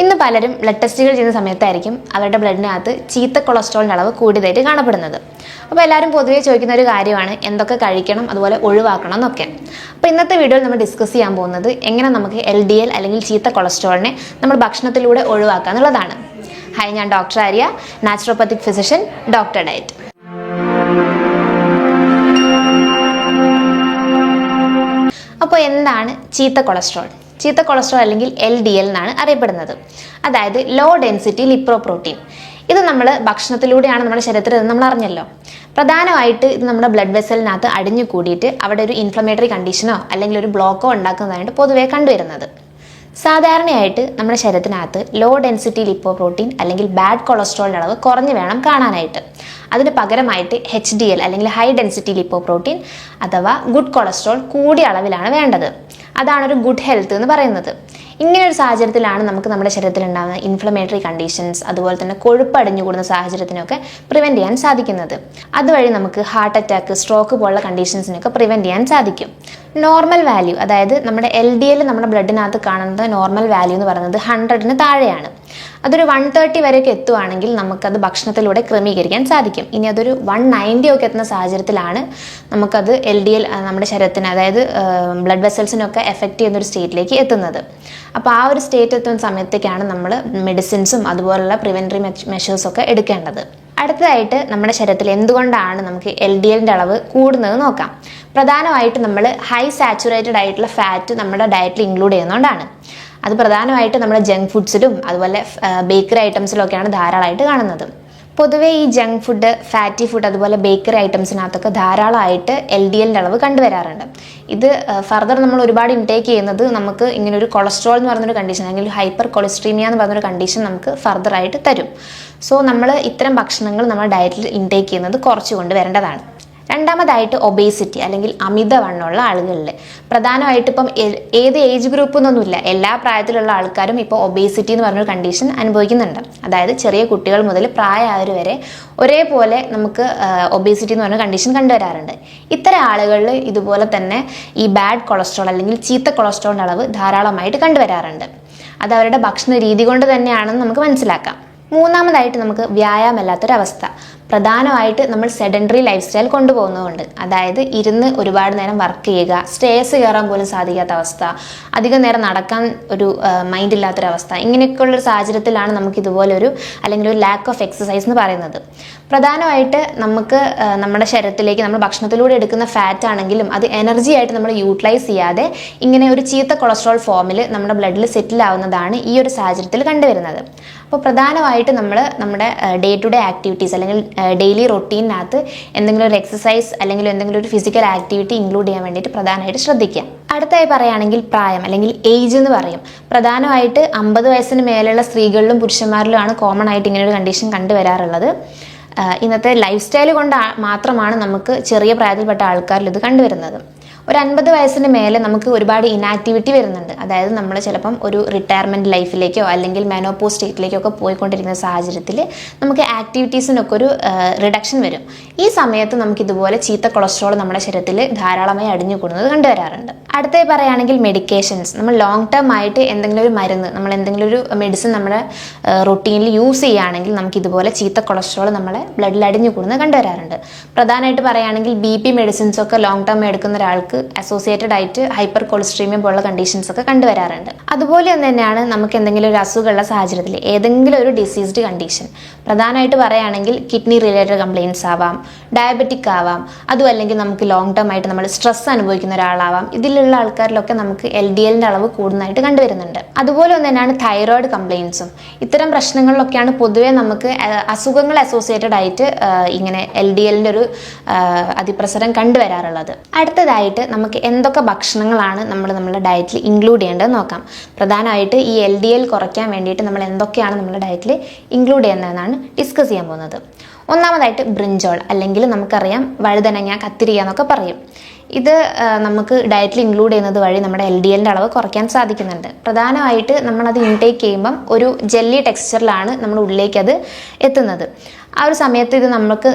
ഇന്ന് പലരും ബ്ലഡ് ടെസ്റ്റുകൾ ചെയ്യുന്ന സമയത്തായിരിക്കും അവരുടെ ബ്ലഡിനകത്ത് ചീത്ത കൊളസ്ട്രോളിന്റെ അളവ് കൂടിയതായിട്ട് കാണപ്പെടുന്നത്. അപ്പോൾ എല്ലാവരും പൊതുവേ ചോദിക്കുന്ന ഒരു കാര്യമാണ് എന്തൊക്കെ കഴിക്കണം അതുപോലെ ഒഴിവാക്കണം എന്നൊക്കെ. അപ്പോൾ ഇന്നത്തെ വീഡിയോയിൽ നമ്മൾ ഡിസ്കസ് ചെയ്യാൻ പോകുന്നത് എങ്ങനെ നമുക്ക് എൽ ഡി എൽ അല്ലെങ്കിൽ ചീത്ത കൊളസ്ട്രോളിനെ നമ്മൾ ഭക്ഷണത്തിലൂടെ ഒഴിവാക്കുക എന്നുള്ളതാണ്. ഹായ് ഞാൻ doctor Arya naturopathic physician doctor diet അപ്പോൾ എന്താണ് ചീത്ത കൊളസ്ട്രോൾ ചീത്ത കൊളസ്ട്രോൾ അല്ലെങ്കിൽ എൽ ഡി എൽ എന്നാണ് അറിയപ്പെടുന്നത്. അതായത് ലോ ഡെൻസിറ്റി ലിപ്രോ പ്രോട്ടീൻ ഇത് നമ്മൾ ഭക്ഷണത്തിലൂടെയാണ് നമ്മുടെ ശരീരത്തിൽ നമ്മൾ അറിഞ്ഞല്ലോ. പ്രധാനമായിട്ട് ഇത് നമ്മുടെ ബ്ലഡ് വെസലിനകത്ത് അടിഞ്ഞു കൂടിയിട്ട് അവിടെ ഒരു ഇൻഫ്ലമേറ്ററി കണ്ടീഷനോ അല്ലെങ്കിൽ ഒരു ബ്ലോക്കോ ഉണ്ടാക്കുന്നതായിട്ട് പൊതുവേ കണ്ടുവരുന്നത്. സാധാരണയായിട്ട് നമ്മുടെ ശരീരത്തിനകത്ത് ലോ ഡെൻസിറ്റി ലിപ്പോ പ്രോട്ടീൻ അല്ലെങ്കിൽ ബാഡ് കൊളസ്ട്രോളിന്റെ അളവ് കുറഞ്ഞു വേണം കാണാനായിട്ട്. അതിന് പകരമായിട്ട് എച്ച് ഡി എൽ അല്ലെങ്കിൽ ഹൈ ഡെൻസിറ്റി ലിപ്പോ പ്രോട്ടീൻ അഥവാ ഗുഡ് കൊളസ്ട്രോൾ കൂടിയ അളവിലാണ് വേണ്ടത്. അതാണ് ഒരു ഗുഡ് ഹെൽത്ത് എന്ന് പറയുന്നത്. ഇങ്ങനെ ഒരു സാഹചര്യത്തിലാണ് നമുക്ക് നമ്മുടെ ശരീരത്തിൽ ഉണ്ടാകുന്ന ഇൻഫ്ലമേറ്ററി കണ്ടീഷൻസ് അതുപോലെ തന്നെ കൊഴുപ്പ് അടിഞ്ഞു കൂടുന്ന സാഹചര്യത്തിനൊക്കെ പ്രിവെന്റ് ചെയ്യാൻ സാധിക്കുന്നത്. അതുവഴി നമുക്ക് ഹാർട്ട് അറ്റാക്ക് സ്ട്രോക്ക് പോലുള്ള കണ്ടീഷൻസിനൊക്കെ പ്രിവെന്റ് ചെയ്യാൻ സാധിക്കും. നോർമൽ വാല്യൂ അതായത് നമ്മുടെ എൽ ഡി എൽ നമ്മുടെ ബ്ലഡിനകത്ത് കാണുന്നത് നോർമൽ വാല്യൂ എന്ന് പറയുന്നത് ഹൺഡ്രഡിന് താഴെയാണ്. അതൊരു വൺ തേർട്ടി വരെയൊക്കെ എത്തുവാണെങ്കിൽ നമുക്കത് ഭക്ഷണത്തിലൂടെ ക്രമീകരിക്കാൻ സാധിക്കും. ഇനി അതൊരു വൺ നയന്റി ഒക്കെ എത്തുന്ന സാഹചര്യത്തിലാണ് നമുക്കത് എൽ ഡി എൽ നമ്മുടെ ശരീരത്തിന് അതായത് ബ്ലഡ് വെസൽസിനൊക്കെ എഫക്റ്റ് ചെയ്യുന്ന ഒരു സ്റ്റേറ്റിലേക്ക് എത്തുന്നത്. അപ്പോൾ ആ ഒരു സ്റ്റേറ്റ് എത്തുന്ന സമയത്തേക്കാണ് നമ്മൾ മെഡിസിൻസും അതുപോലുള്ള പ്രിവെന്ററി മെഷേഴ്സൊക്കെ എടുക്കേണ്ടത്. അടുത്തതായിട്ട് നമ്മുടെ ശരീരത്തിൽ എന്തുകൊണ്ടാണ് നമുക്ക് എൽ ഡി എല്ലിന്റെ അളവ് കൂടുന്നത് നോക്കാം. പ്രധാനമായിട്ട് നമ്മൾ ഹൈ സാച്ചുറേറ്റഡ് ആയിട്ടുള്ള ഫാറ്റ് നമ്മുടെ ഡയറ്റിൽ ഇൻക്ലൂഡ് ചെയ്യുന്നതുകൊണ്ടാണ്. അത് പ്രധാനമായിട്ട് നമ്മുടെ ജങ്ക് ഫുഡ്സിലും അതുപോലെ ബേക്കറി ഐറ്റംസിലൊക്കെയാണ് ധാരാളമായിട്ട് കാണുന്നത്. പൊതുവേ ഈ ജങ്ക് ഫുഡ് ഫാറ്റി ഫുഡ് അതുപോലെ ബേക്കറി ഐറ്റംസിനകത്തൊക്കെ ധാരാളമായിട്ട് എൽ ഡി എല്ലിന്റെ അളവ് കണ്ടുവരാറുണ്ട്. ഇത് ഫർദർ നമ്മൾ ഒരുപാട് ഇൻടേക്ക് ചെയ്യുന്നത് നമുക്ക് ഇങ്ങനെ ഒരു കൊളസ്ട്രോൾ എന്ന് പറഞ്ഞൊരു കണ്ടീഷൻ അല്ലെങ്കിൽ ഹൈപ്പർ കൊളസ്ട്രീമിയ എന്ന് പറഞ്ഞൊരു കണ്ടീഷൻ നമുക്ക് ഫർദർ ആയിട്ട് തരും. സോ നമ്മൾ ഇത്തരം ഭക്ഷണങ്ങൾ നമ്മുടെ ഡയറ്റിൽ ഇൻടേക്ക് ചെയ്യുന്നത് കുറച്ച് കൊണ്ടുവരേണ്ടതാണ് രണ്ടാമതായിട്ട് ഒബേസിറ്റി അല്ലെങ്കിൽ അമിതവണ്ണമുള്ള ആളുകളിൽ പ്രധാനമായിട്ട് ഇപ്പം ഏത് ഏജ് ഗ്രൂപ്പ് എന്നൊന്നുമില്ല. എല്ലാ പ്രായത്തിലുള്ള ആൾക്കാരും ഇപ്പോൾ ഒബേസിറ്റി എന്ന് പറഞ്ഞൊരു കണ്ടീഷൻ അനുഭവിക്കുന്നുണ്ട്. അതായത് ചെറിയ കുട്ടികൾ മുതൽ പ്രായമായവർ വരെ ഒരേപോലെ നമുക്ക് ഒബേസിറ്റി എന്ന് പറഞ്ഞ കണ്ടീഷൻ കണ്ടുവരാറുണ്ട്. ഇത്തരം ആളുകളിൽ ഇതുപോലെ തന്നെ ഈ ബാഡ് കൊളസ്ട്രോൾ അല്ലെങ്കിൽ ചീത്ത കൊളസ്ട്രോളിന്റെ അളവ് ധാരാളമായിട്ട് കണ്ടുവരാറുണ്ട്. അത് അവരുടെ ഭക്ഷണ രീതി കൊണ്ട് തന്നെയാണെന്ന് നമുക്ക് മനസ്സിലാക്കാം. മൂന്നാമതായിട്ട് നമുക്ക് വ്യായാമമില്ലാത്തൊരവസ്ഥ. പ്രധാനമായിട്ട് നമ്മൾ സെഡൻഡറി ലൈഫ് സ്റ്റൈൽ കൊണ്ടുപോകുന്നതുകൊണ്ട്. അതായത് ഇരുന്ന് ഒരുപാട് നേരം വർക്ക് ചെയ്യുക സ്റ്റേഴ്സ് കയറാൻ പോലും സാധിക്കാത്ത അവസ്ഥ അധികം നേരം നടക്കാൻ ഒരു മൈൻഡ് ഇല്ലാത്തൊരവസ്ഥ ഇങ്ങനെയൊക്കെയുള്ളൊരു സാഹചര്യത്തിലാണ് നമുക്ക് ഇതുപോലെ ഒരു അല്ലെങ്കിൽ ഒരു ലാക്ക് ഓഫ് എക്സസൈസ് എന്ന് പറയുന്നത്. പ്രധാനമായിട്ട് നമുക്ക് നമ്മുടെ ശരീരത്തിലേക്ക് നമ്മൾ ഭക്ഷണത്തിലൂടെ എടുക്കുന്ന ഫാറ്റ് ആണെങ്കിലും അത് എനർജി ആയിട്ട് നമ്മൾ യൂട്ടിലൈസ് ചെയ്യാതെ ഇങ്ങനെ ഒരു ചീത്ത കൊളസ്ട്രോൾ ഫോമിൽ നമ്മുടെ ബ്ലഡിൽ സെറ്റിൽ ആവുന്നതാണ് ഈ ഒരു സാഹചര്യത്തിൽ കണ്ടുവരുന്നത്. അപ്പോൾ പ്രധാനമായിട്ട് നമ്മൾ നമ്മുടെ ഡേ ടു ഡേ ആക്ടിവിറ്റീസ് അല്ലെങ്കിൽ ഡെയിലി റൊട്ടീനകത്ത് എന്തെങ്കിലും ഒരു എക്സസൈസ് അല്ലെങ്കിൽ എന്തെങ്കിലും ഒരു ഫിസിക്കൽ ആക്ടിവിറ്റി ഇൻക്ലൂഡ് ചെയ്യാൻ വേണ്ടിയിട്ട് പ്രധാനമായിട്ട് ശ്രദ്ധിക്കുക. അടുത്തായി പറയുകയാണെങ്കിൽ പ്രായം അല്ലെങ്കിൽ ഏജ് എന്ന് പറയും. പ്രധാനമായിട്ട് അമ്പത് വയസ്സിന് മേലുള്ള സ്ത്രീകളിലും പുരുഷന്മാരിലുമാണ് കോമൺ ആയിട്ട് ഇങ്ങനെ ഒരു കണ്ടീഷൻ കണ്ടുവരാറുള്ളത്. ഇന്നത്തെ ലൈഫ് സ്റ്റൈൽ കൊണ്ട് മാത്രമാണ് നമുക്ക് ചെറിയ പ്രായത്തിൽപ്പെട്ട ആൾക്കാരിൽ ഇത് കണ്ടുവരുന്നത്. ഒരു അൻപത് വയസ്സിന് മേലെ നമുക്ക് ഒരുപാട് ഇനാക്ടിവിറ്റി വരുന്നുണ്ട്. അതായത് നമ്മൾ ചിലപ്പം ഒരു റിട്ടയർമെന്റ് ലൈഫിലേക്കോ അല്ലെങ്കിൽ മെനോപ്പോ സ്റ്റേറ്റിലേക്കോ ഒക്കെ പോയിക്കൊണ്ടിരിക്കുന്ന സാഹചര്യത്തിൽ നമുക്ക് ആക്ടിവിറ്റീസിനൊക്കെ ഒരു റിഡക്ഷൻ വരും. ഈ സമയത്ത് നമുക്ക് ഇതുപോലെ ചീത്ത കൊളസ്ട്രോൾ നമ്മുടെ ശരീരത്തിൽ ധാരാളമായി അടിഞ്ഞു കൂടുന്നത് കണ്ടുവരാറുണ്ട്. അടുത്തേ പറയുകയാണെങ്കിൽ മെഡിക്കേഷൻസ് നമ്മൾ ലോങ് ടേം ആയിട്ട് എന്തെങ്കിലും ഒരു മരുന്ന് നമ്മൾ എന്തെങ്കിലും ഒരു മെഡിസിൻ നമ്മുടെ റൊട്ടീനിൽ യൂസ് ചെയ്യുകയാണെങ്കിൽ നമുക്ക് ഇതുപോലെ ചീത്ത കൊളസ്ട്രോൾ നമ്മളെ ബ്ലഡിൽ അടിഞ്ഞു കൂടുന്നത് കണ്ടുവരാറുണ്ട്. പ്രധാനമായിട്ട് പറയുകയാണെങ്കിൽ ബി പി മെഡിസിൻസ് ഒക്കെ ലോങ് ടേം എടുക്കുന്ന ഒരാൾക്ക് അസോസിയേറ്റഡ് ആയിട്ട് ഹൈപ്പർ കൊളസ്ട്രീമിയം പോലുള്ള കണ്ടീഷൻസ് ഒക്കെ കണ്ടുവരാറുണ്ട്. അതുപോലെ തന്നെയാണ് നമുക്ക് എന്തെങ്കിലും ഒരു അസുഖമുള്ള സാഹചര്യത്തിൽ ഏതെങ്കിലും ഒരു ഡിസീസ്ഡ് കണ്ടീഷൻ പ്രധാനമായിട്ട് പറയുകയാണെങ്കിൽ കിഡ്നി റിലേറ്റഡ് കംപ്ലയിൻസ് ആവാം ഡയബറ്റിക് ആവാം അതും അല്ലെങ്കിൽ നമുക്ക് ലോങ് ടേം ആയിട്ട് നമ്മൾ സ്ട്രെസ് അനുഭവിക്കുന്ന ഒരാളാവാം. ഇതിലുള്ള ആൾക്കാരിലൊക്കെ നമുക്ക് എൽ ഡി എല്ലിന്റെ അളവ് കൂടുന്നതായിട്ട് കണ്ടുവരുന്നുണ്ട്. അതുപോലെ തന്നെയാണ് തൈറോയിഡ് കംപ്ലയിൻസും ഇത്തരം പ്രശ്നങ്ങളിലൊക്കെയാണ് പൊതുവെ നമുക്ക് അസുഖങ്ങൾ അസോസിയേറ്റഡ് ആയിട്ട് ഇങ്ങനെ എൽ ഡി എല്ലിന്റെ ഒരു അതിപ്രസരം കണ്ടുവരാറുള്ളത്. അടുത്തതായിട്ട് നമുക്ക് എന്തൊക്കെ ഭക്ഷണങ്ങളാണ് നമ്മൾ നമ്മുടെ ഡയറ്റിൽ ഇൻക്ലൂഡ് ചെയ്യേണ്ടത് നോക്കാം. പ്രധാനമായിട്ട് ഈ എൽ ഡി എൽ കുറയ്ക്കാൻ വേണ്ടിയിട്ട് നമ്മൾ എന്തൊക്കെയാണ് നമ്മുടെ ഡയറ്റിൽ ഇൻക്ലൂഡ് ചെയ്യുന്നതെന്നാണ് ഡിസ്കസ് ചെയ്യാൻ പോകുന്നത്. ഒന്നാമതായിട്ട് ബ്രിഞ്ചോൾ അല്ലെങ്കിൽ നമുക്കറിയാം വഴുതനങ്ങ കത്തിരിക്ക എന്നൊക്കെ പറയും. ഇത് നമുക്ക് ഡയറ്റിൽ ഇൻക്ലൂഡ് ചെയ്യുന്നത് വഴി നമ്മുടെ എൽ ഡി എല്ലിന്റെ അളവ് കുറയ്ക്കാൻ സാധിക്കുന്നുണ്ട്. പ്രധാനമായിട്ട് നമ്മളത് ഇൻടേക്ക് ചെയ്യുമ്പം ഒരു ജെല്ലി ടെക്സ്ചറിലാണ് നമ്മുടെ ഉള്ളിലേക്ക് അത് എത്തുന്നത്. ആ ഒരു സമയത്ത് ഇത് നമുക്ക്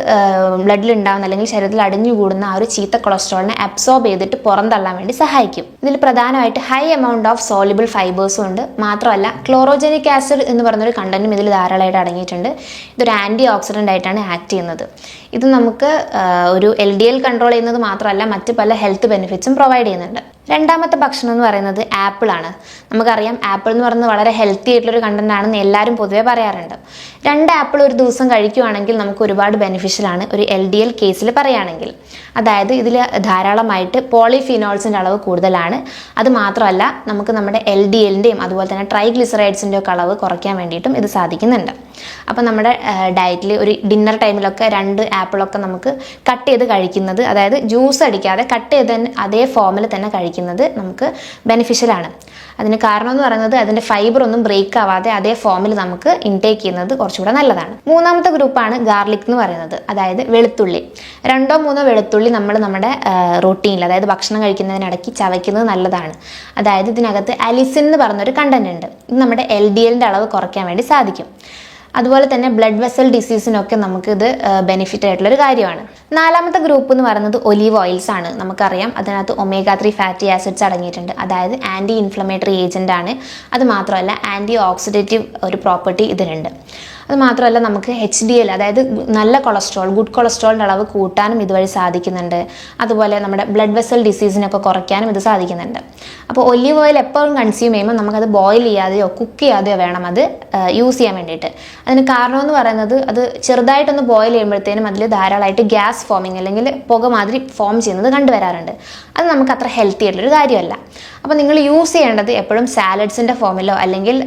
ബ്ലഡിൽ ഉണ്ടാകുന്ന അല്ലെങ്കിൽ ശരീരത്തിൽ അടിഞ്ഞുകൂടുന്ന ആ ഒരു ചീത്ത കൊളസ്ട്രോളിനെ അബ്സോർബ് ചെയ്തിട്ട് പുറന്തള്ളാൻ വേണ്ടി സഹായിക്കും. ഇതിൽ പ്രധാനമായിട്ട് ഹൈ എമൗണ്ട് ഓഫ് സോളിബിൾ ഫൈബേഴ്സും ഉണ്ട്. മാത്രമല്ല ക്ലോറോജനിക് ആസിഡ് എന്ന് പറഞ്ഞൊരു കണ്ടന്റും ഇതിൽ ധാരാളമായിട്ട് അടങ്ങിയിട്ടുണ്ട്. ഇതൊരു ആന്റി ഓക്സിഡന്റ് ആയിട്ടാണ് ആക്ട് ചെയ്യുന്നത്. ഇത് നമുക്ക് ഒരു എൽ ഡി എൽ കൺട്രോൾ ചെയ്യുന്നത് മാത്രമല്ല മറ്റ് പല ഹെൽത്ത് ബെനിഫിറ്റ്സും പ്രൊവൈഡ് ചെയ്യുന്നുണ്ട്. രണ്ടാമത്തെ ഭക്ഷണം എന്ന് പറയുന്നത് ആപ്പിളാണ് നമുക്കറിയാം ആപ്പിൾ എന്ന് പറയുന്നത് വളരെ ഹെൽത്തി ആയിട്ടുള്ളൊരു കണ്ടന്റ് ആണെന്ന് എല്ലാവരും പൊതുവെ പറയാറുണ്ട്. രണ്ട് ആപ്പിൾ ഒരു ദിവസം കഴിക്കുകയാണെങ്കിൽ നമുക്ക് ഒരുപാട് ബെനിഫിഷ്യൽ ആണ് ഒരു എൽ ഡി എൽ കേസിൽ പറയുകയാണെങ്കിൽ. അതായത് ഇതിൽ ധാരാളമായിട്ട് പോളിഫിനോൾസിന്റെ അളവ് കൂടുതലാണ്. അത് മാത്രമല്ല നമുക്ക് നമ്മുടെ എൽ ഡി എല്ലിന്റെയും അതുപോലെ തന്നെ ട്രൈഗ്ലിസറൈഡ്സിന്റെ ഒക്കെ അളവ് കുറയ്ക്കാൻ വേണ്ടിയിട്ടും ഇത് സാധിക്കുന്നുണ്ട്. അപ്പോൾ നമ്മുടെ ഡയറ്റിൽ ഒരു ഡിന്നർ ടൈമിലൊക്കെ രണ്ട് ആപ്പിളൊക്കെ നമുക്ക് കട്ട് ചെയ്ത് കഴിക്കുന്നത് അതായത് ജ്യൂസ് അടിക്കാതെ കട്ട് ചെയ്ത് അതേ ഫോമിൽ തന്നെ കഴിക്കുന്നത് നമുക്ക് ബെനിഫിഷ്യലാണ് അതിന് കാരണം എന്ന് പറയുന്നത് അതിന്റെ ഫൈബർ ഒന്നും ബ്രേക്ക് ആവാതെ അതേ ഫോമിൽ നമുക്ക് ഇൻടേക്ക് ചെയ്യുന്നത് കുറച്ചുകൂടെ നല്ലതാണ്. മൂന്നാമത്തെ ഗ്രൂപ്പാണ് ഗാർലിക് എന്ന് പറയുന്നത് അതായത് വെളുത്തുള്ളി. രണ്ടോ മൂന്നോ വെളുത്തുള്ളി നമ്മൾ നമ്മുടെ റൊട്ടീനിൽ അതായത് ഭക്ഷണം കഴിക്കുന്നതിനിടയ്ക്ക് ചവയ്ക്കുന്നത് നല്ലതാണ്. അതായത് ഇതിനകത്ത് അലിസിൻ എന്ന് പറഞ്ഞൊരു കണ്ടന്റ് ഉണ്ട്. ഇത് നമ്മുടെ എൽ ഡി എല്ലിന്റെ അളവ് കുറയ്ക്കാൻ വേണ്ടി സാധിക്കും. അതുപോലെ തന്നെ ബ്ലഡ് വെസൽ ഡിസീസിനൊക്കെ നമുക്കിത് ബെനിഫിറ്റ് ആയിട്ടുള്ളൊരു കാര്യമാണ്. നാലാമത്തെ ഗ്രൂപ്പ് എന്ന് പറയുന്നത് ഒലീവ് ഓയിൽസ് ആണ്. നമുക്കറിയാം അതിനകത്ത് ഒമേഗ ത്രീ ഫാറ്റി ആസിഡ്സ് അടങ്ങിയിട്ടുണ്ട്. അതായത് ആന്റി ഇൻഫ്ലമേറ്ററി ഏജന്റ് ആണ്. അത് മാത്രമല്ല ആന്റി ഓക്സിഡേറ്റീവ് ഒരു പ്രോപ്പർട്ടി ഇതിനുണ്ട്. അത് മാത്രമല്ല നമുക്ക് എച്ച് ഡി എൽ അതായത് നല്ല കൊളസ്ട്രോൾ ഗുഡ് കൊളസ്ട്രോളിന്റെ അളവ് കൂട്ടാനും ഇതുവഴി സാധിക്കുന്നുണ്ട്. അതുപോലെ നമ്മുടെ ബ്ലഡ് വെസൽ ഡിസീസിനൊക്കെ കുറയ്ക്കാനും ഇത് സാധിക്കുന്നുണ്ട്. അപ്പോൾ ഒലിവ് ഓയിൽ എപ്പോഴും കൺസ്യൂം ചെയ്യുമ്പോൾ നമുക്കത് ബോയിൽ ചെയ്യാതെയോ കുക്ക് ചെയ്യാതെയോ വേണം അത് യൂസ് ചെയ്യാൻ വേണ്ടിയിട്ട്. അതിന് കാരണം എന്ന് പറയുന്നത് അത് ചെറുതായിട്ടൊന്ന് ബോയിൽ ചെയ്യുമ്പോഴത്തേനും അതിൽ ധാരാളമായിട്ട് ഗ്യാസ് ഫോമിങ് അല്ലെങ്കിൽ പുക മാതിരി ഫോം ചെയ്യുന്നത് കണ്ടുവരാറുണ്ട്. അത് നമുക്ക് അത്ര ഹെൽത്തി ആയിട്ടുള്ളൊരു കാര്യമല്ല. അപ്പോൾ നിങ്ങൾ യൂസ് ചെയ്യേണ്ടത് എപ്പോഴും സാലഡ്സിന്റെ ഫോമിലോ അല്ലെങ്കിൽ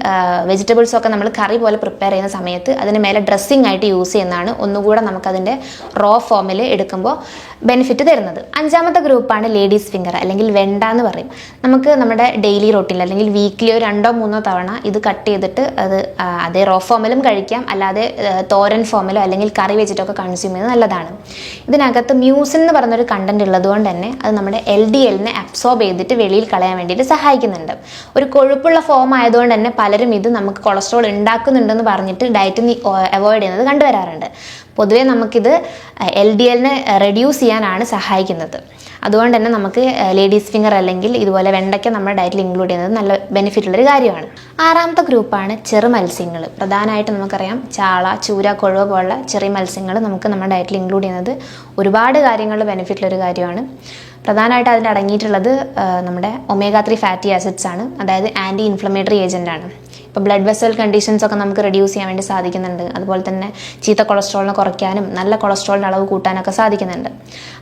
വെജിറ്റബിൾസോ ഒക്കെ നമ്മൾ കറി പോലെ പ്രിപ്പയർ ചെയ്യുന്ന സമയത്ത് അതിന് മേലെ ഡ്രസ്സിംഗ് ആയിട്ട് യൂസ് ചെയ്യുന്നതാണ്. ഒന്നുകൂടെ നമുക്കതിന്റെ റോ ഫോമിൽ എടുക്കുമ്പോൾ ബെനിഫിറ്റ് തരുന്നത്. അഞ്ചാമത്തെ ഗ്രൂപ്പാണ് ലേഡീസ് ഫിംഗർ അല്ലെങ്കിൽ വെണ്ട എന്ന് പറയും. നമുക്ക് നമ്മുടെ ഡെയിലി റൊട്ടീനിൽ അല്ലെങ്കിൽ വീക്ക്ലിയോ രണ്ടോ മൂന്നോ തവണ ഇത് കട്ട് ചെയ്തിട്ട് അത് അതേ റോ ഫോമിലും കഴിക്കാം. അല്ലാതെ തോരൻ ഫോമിലോ അല്ലെങ്കിൽ കറി വെച്ചിട്ടൊക്കെ കൺസ്യൂം ചെയ്യുന്നത് നല്ലതാണ്. ഇതിനകത്ത് മ്യൂസിൻ എന്ന് പറഞ്ഞൊരു കണ്ടന്റ് ഉള്ളതുകൊണ്ട് തന്നെ അത് നമ്മുടെ എൽ ഡി എല്ലിനെ അബ്സോർബ് ചെയ്തിട്ട് വെളിയിൽ കളയാൻ വേണ്ടിയിട്ട് സഹായിക്കുന്നുണ്ട്. ഒരു കൊഴുപ്പുള്ള ഫോം ആയതുകൊണ്ട് തന്നെ പലരും ഇത് നമുക്ക് കൊളസ്ട്രോൾ ഉണ്ടാക്കുന്നുണ്ടെന്ന് പറഞ്ഞിട്ട് ഡയറ്റിൽ നീ അവോയ്ഡ് ചെയ്യുന്നത് കണ്ടുവരാറുണ്ട്. പൊതുവേ നമുക്കിത് എൽ ഡി എല്ലിനെ റെഡ്യൂസ് ചെയ്യാനാണ് സഹായിക്കുന്നത്. അതുകൊണ്ട് തന്നെ നമുക്ക് ലേഡീസ് ഫിംഗർ അല്ലെങ്കിൽ ഇതുപോലെ വെണ്ടയ്ക്ക നമ്മുടെ ഡയറ്റിൽ ഇൻക്ലൂഡ് ചെയ്യുന്നത് നല്ല ബെനിഫിറ്റ് ഉള്ളൊരു കാര്യമാണ്. ആറാമത്തെ ഗ്രൂപ്പാണ് ചെറു മത്സ്യങ്ങൾ. പ്രധാനമായിട്ട് നമുക്കറിയാം ചാള ചൂര കൊഴുവ പോലുള്ള ചെറിയ മത്സ്യങ്ങൾ നമുക്ക് നമ്മുടെ ഡയറ്റിൽ ഇൻക്ലൂഡ് ചെയ്യുന്നത് ഒരുപാട് കാര്യങ്ങളിൽ ബെനിഫിറ്റ് ഉള്ളൊരു കാര്യമാണ്. പ്രധാനമായിട്ട് അതിന്റെ അടങ്ങിയിട്ടുള്ളത് നമ്മുടെ ഒമേഗ ത്രീ ഫാറ്റി ആസിഡ്സ് ആണ്. അതായത് ആന്റി ഇൻഫ്ലമേറ്ററി ഏജന്റ് ആണ്. ഇപ്പോൾ ബ്ലഡ് വെസൽ കണ്ടീഷൻസ് ഒക്കെ നമുക്ക് റെഡ്യൂസ് ചെയ്യാൻ വേണ്ടി സാധിക്കുന്നുണ്ട്. അതുപോലെ തന്നെ ചീത്ത കൊളസ്ട്രോളിനെ കുറയ്ക്കാനും നല്ല കൊളസ്ട്രോളിന്റെ അളവ് കൂട്ടാനൊക്കെ സാധിക്കുന്നുണ്ട്.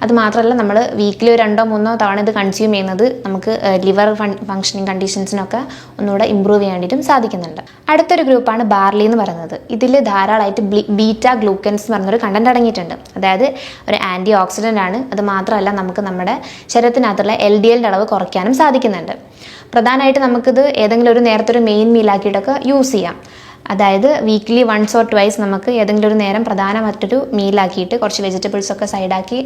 അത് മാത്രമല്ല നമ്മൾ വീക്കിലി ഒരു രണ്ടോ മൂന്നോ തവണ ഇത് കൺസ്യൂം ചെയ്യുന്നത് നമുക്ക് ലിവർ ഫങ്ഷനിങ് കണ്ടീഷൻസിനൊക്കെ ഒന്നുകൂടെ ഇമ്പ്രൂവ് ചെയ്യാൻ വേണ്ടിയിട്ടും സാധിക്കുന്നുണ്ട്. അടുത്തൊരു ഗ്രൂപ്പാണ് ബാർലി എന്ന് പറയുന്നത്. ഇതിൽ ധാരാളമായിട്ട് ബീറ്റ ഗ്ലൂക്കൻസ് എന്ന് പറഞ്ഞൊരു കണ്ടന്റ് അടങ്ങിയിട്ടുണ്ട്. അതായത് ഒരു ആന്റി ഓക്സിഡന്റ് ആണ്. അത് മാത്രമല്ല നമുക്ക് നമ്മുടെ ശരീരത്തിനകത്തുള്ള എൽ ഡി എല്ലിന്റെ അളവ് കുറയ്ക്കാനും സാധിക്കുന്നുണ്ട്. പ്രധാനമായിട്ട് നമുക്കിത് ഏതെങ്കിലും ഒരു നേരത്തെ ഒരു മെയിൻ മീലാക്കിയിട്ടൊക്കെ യൂസ് ചെയ്യാം. അതായത് വീക്ക്ലി വൺസ് ഓർ ട്വൈസ് നമുക്ക് ഏതെങ്കിലും ഒരു നേരം പ്രധാനമായിട്ടൊരു മീലാക്കിയിട്ട് കുറച്ച് വെജിറ്റബിൾസ് ഒക്കെ സൈഡാക്കി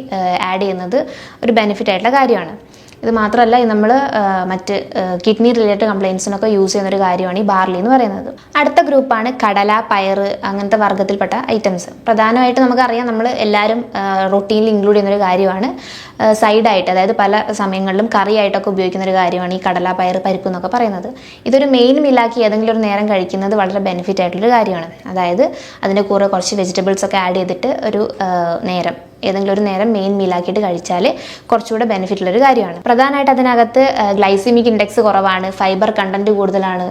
ആഡ് ചെയ്യുന്നത് ഒരു ബെനിഫിറ്റ് ആയിട്ടുള്ള കാര്യമാണ്. ഇത് മാത്രമല്ല നമ്മൾ മറ്റ് കിഡ്നി റിലേറ്റഡ് കംപ്ലയിൻസിനൊക്കെ യൂസ് ചെയ്യുന്ന ഒരു കാര്യമാണ് ഈ ബാർലി എന്ന് പറയുന്നത്. അടുത്ത ഗ്രൂപ്പാണ് കടല പയർ അങ്ങനത്തെ വർഗത്തിൽപ്പെട്ട ഐറ്റംസ്. പ്രധാനമായിട്ട് നമുക്കറിയാം നമ്മൾ എല്ലാവരും റൊട്ടീനിൽ ഇൻക്ലൂഡ് ചെയ്യുന്ന ഒരു കാര്യമാണ് സൈഡായിട്ട് അതായത് പല സമയങ്ങളിലും കറിയായിട്ടൊക്കെ ഉപയോഗിക്കുന്ന ഒരു കാര്യമാണ് ഈ കടല പയർ പരിപ്പ് എന്നൊക്കെ പറയുന്നത്. ഇതൊരു മെയിൻ മീലാക്കി ഏതെങ്കിലും ഒരു നേരം കഴിക്കുന്നത് വളരെ ബെനിഫിറ്റ് ആയിട്ടുള്ളൊരു കാര്യമാണ്. അതായത് അതിന്റെ കൂടെ കുറച്ച് വെജിറ്റബിൾസ് ഒക്കെ ആഡ് ചെയ്തിട്ട് ഒരു നേരം. ഏതെങ്കിലും ഒരു നേരം മെയിൻ മീലാക്കിയിട്ട് കഴിച്ചാൽ കുറച്ചുകൂടെ ബെനിഫിറ്റ് ഉള്ളൊരു കാര്യമാണ്. പ്രധാനമായിട്ട് അതിനകത്ത് ഗ്ലൈസിമിക് ഇൻഡെക്സ് കുറവാണ് ഫൈബർ കണ്ടന്റ് കൂടുതലാണ്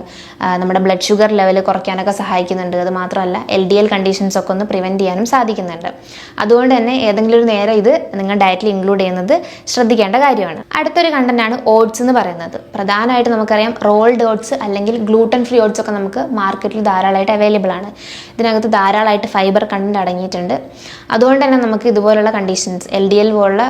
നമ്മുടെ ബ്ലഡ് ഷുഗർ ലെവൽ കുറയ്ക്കാനൊക്കെ സഹായിക്കുന്നുണ്ട്. അത് മാത്രമല്ല എൽ ഡി എൽ കണ്ടീഷൻസ് ഒക്കെ ഒന്ന് പ്രിവെന്റ് ചെയ്യാനും സാധിക്കുന്നുണ്ട്. അതുകൊണ്ട് തന്നെ ഏതെങ്കിലും ഒരു നേരം ഇത് നിങ്ങൾ ഡയറ്റിൽ ഇൻക്ലൂഡ് ചെയ്യുന്നത് ശ്രദ്ധിക്കേണ്ട കാര്യമാണ്. അടുത്തൊരു കണ്ടന്റ് ആണ് ഓട്സ് എന്ന് പറയുന്നത്. പ്രധാനമായിട്ട് നമുക്കറിയാം റോൾഡ് ഓട്സ് അല്ലെങ്കിൽ ഗ്ലൂട്ടൻ ഫ്രീ ഓട്സ് ഒക്കെ നമുക്ക് മാർക്കറ്റിൽ ധാരാളമായിട്ട് അവൈലബിൾ ആണ്. ഇതിനകത്ത് ധാരാളമായിട്ട് ഫൈബർ കണ്ടന്റ് അടങ്ങിയിട്ടുണ്ട്. അതുകൊണ്ട് തന്നെ നമുക്ക് ഇതുപോലുള്ള കണ്ടീഷൻസ് എൽ ഡി എൽ പോലുള്ള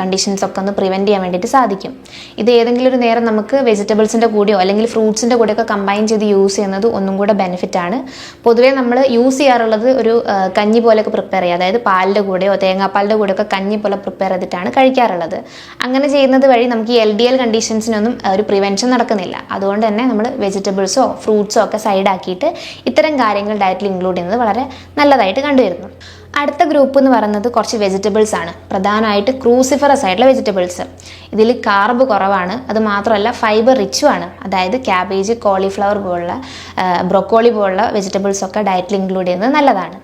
കണ്ടീഷൻസ് ഒക്കെ ഒന്ന് പ്രിവെന്റ് ചെയ്യാൻ വേണ്ടിയിട്ട് സാധിക്കും. ഇത് ഏതെങ്കിലും ഒരു നേരം നമുക്ക് വെജിറ്റബിൾസിന്റെ കൂടെയോ അല്ലെങ്കിൽ ഫ്രൂട്ട്സിന്റെ കൂടെയൊക്കെ കമ്പൈൻ ചെയ്ത് യൂസ് ചെയ്യുന്നത് ഒന്നും കൂടെ ബെനിഫിറ്റ് ആണ്. പൊതുവേ നമ്മൾ യൂസ് ചെയ്യാറുള്ളത് ഒരു കഞ്ഞി പോലെയൊക്കെ പ്രിപ്പയർ ചെയ്യുക. അതായത് പാലിന്റെ കൂടെയോ തേങ്ങാപ്പാലിന്റെ കൂടെയൊക്കെ കഞ്ഞി പോലെ പ്രിപ്പയർ ചെയ്തിട്ടാണ് കഴിക്കാറുള്ളത്. അങ്ങനെ ചെയ്യുന്നത് വഴി നമുക്ക് ഈ എൽ ഡി എൽ കണ്ടീഷൻസിനൊന്നും ഒരു പ്രിവെൻഷൻ നടക്കുന്നില്ല. അതുകൊണ്ട് തന്നെ നമ്മൾ വെജിറ്റബിൾസോ ഫ്രൂട്ട്സോ ഒക്കെ സൈഡാക്കിയിട്ട് ഇത്തരം കാര്യങ്ങൾ ഡയറ്റിൽ ഇൻക്ലൂഡ് ചെയ്യുന്നത് വളരെ നല്ലതായിട്ട് കണ്ടുവരുന്നു. അടുത്ത ഗ്രൂപ്പ് എന്ന് പറയുന്നത് കുറച്ച് വെജിറ്റബിൾസ് ആണ്. പ്രധാനമായിട്ട് ക്രൂസിഫറസ് ആയിട്ടുള്ള വെജിറ്റബിൾസ് ഇതിൽ കാർബ് കുറവാണ്. അത് മാത്രമല്ല ഫൈബർ റിച്ചും ആണ്. അതായത് ക്യാബേജ് കോളിഫ്ലവർ പോലുള്ള ബ്രൊക്കോളി പോലുള്ള വെജിറ്റബിൾസ് ഒക്കെ ഡയറ്റിൽ ഇൻക്ലൂഡ് ചെയ്യുന്നത് നല്ലതാണ്.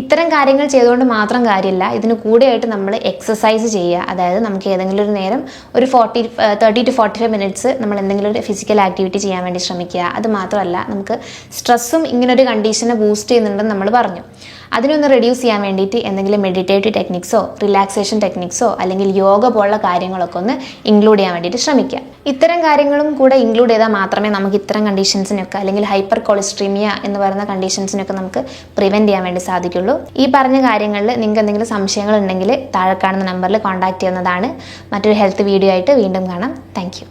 ഇത്തരം കാര്യങ്ങൾ ചെയ്തുകൊണ്ട് മാത്രം കാര്യമില്ല ഇതിന് കൂടെയായിട്ട് നമ്മൾ എക്സസൈസ് ചെയ്യുക. അതായത് നമുക്ക് ഏതെങ്കിലും ഒരു നേരം ഒരു forty thirty to forty five minutes നമ്മൾ എന്തെങ്കിലും ഒരു ഫിസിക്കൽ ആക്ടിവിറ്റി ചെയ്യാൻ വേണ്ടി ശ്രമിക്കുക. അത് മാത്രമല്ല നമുക്ക് സ്ട്രെസ്സും ഇങ്ങനൊരു കണ്ടീഷനെ ബൂസ്റ്റ് ചെയ്യുന്നുണ്ടെന്ന് നമ്മൾ പറഞ്ഞു. അതിനൊന്ന് റെഡ്യൂസ് ചെയ്യാൻ വേണ്ടിയിട്ട് എന്തെങ്കിലും മെഡിറ്റേറ്റീവ് ടെക്നിക്സോ റിലാക്സേഷൻ ടെക്നിക്സോ അല്ലെങ്കിൽ യോഗ പോലുള്ള കാര്യങ്ങളൊക്കെ ഒന്ന് ഇൻക്ലൂഡ് ചെയ്യാൻ വേണ്ടിയിട്ട് ശ്രമിക്കുക. ഇത്തരം കാര്യങ്ങളും കൂടെ ഇൻക്ലൂഡ് ചെയ്താൽ മാത്രമേ നമുക്ക് ഇത്തരം കണ്ടീഷൻസിനൊക്കെ അല്ലെങ്കിൽ ഹൈപ്പർ കൊളസ്ട്രീമിയ എന്ന് പറയുന്ന കണ്ടീഷൻസിനൊക്കെ നമുക്ക് പ്രിവെന്റ് ചെയ്യാൻ വേണ്ടി സാധിക്കുള്ളൂ. ഈ പറഞ്ഞ കാര്യങ്ങളിൽ നിങ്ങൾക്ക് എന്തെങ്കിലും സംശയങ്ങൾ ഉണ്ടെങ്കിൽ താഴെ കാണുന്ന നമ്പറിൽ കോൺടാക്ട് ചെയ്യുന്നതാണ്. മറ്റൊരു ഹെൽത്ത് വീഡിയോ ആയിട്ട് വീണ്ടും കാണാം. താങ്ക്